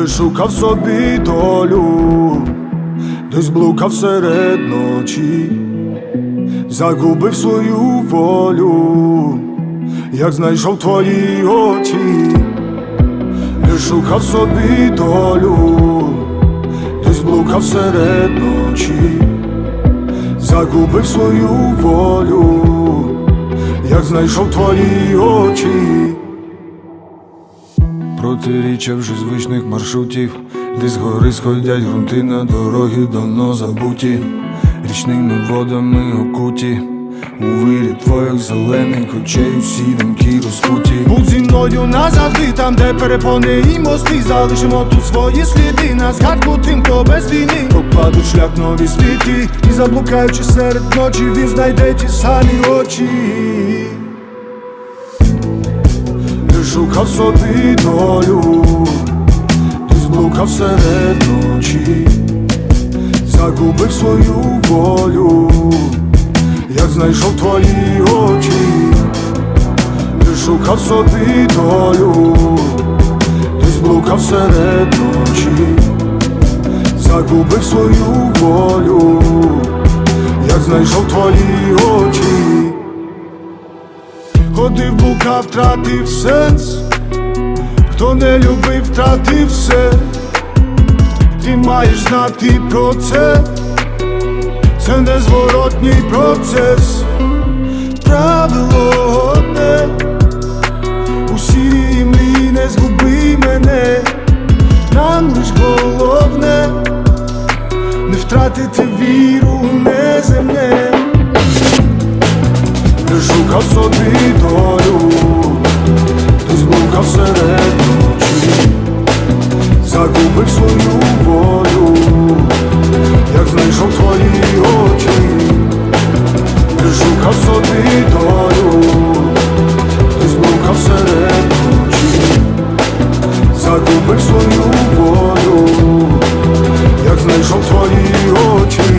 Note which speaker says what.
Speaker 1: не шукав собі долю, десь блукав серед ночі, загубив свою волю, як знайшов твої очі, не шукав собі долю, десь блукав серед ночі, загубив свою волю, як знайшов твої очі. Протиріччя вже звичних маршрутів, де з гори сходять грунти на дороги давно забуті, річними водами окуті, у вирі твоїх зелених очей усі думки розкуті. Будь зі мною назавжди, там, де перепони і мости, залишимо тут свої сліди на згадку тим, хто без війни. Покладуть шлях нові світи, і заблукаючи серед ночі, він знайде ті самі очі. Не шукав собі долю, ти зблукав серед ночі, загубив свою волю, як знайшов твої очі, не шукав собі долю, ти зблукав серед ночі, загубив свою волю, як знайшов твої очі ходив, бука втратив сенс, хто не любив, втратив все, ти маєш знати про це, це незворотній процес, правило одне. У мрії не згуби мене, нам лиш головне не втратити віру, не земне збукав собі долю, ти збукав серед ночі, загубив свою волю, як знайшов твої очі, ти шукав собі долю, ти збукав серед ночі, загубив свою волю, як знайшов твої очі.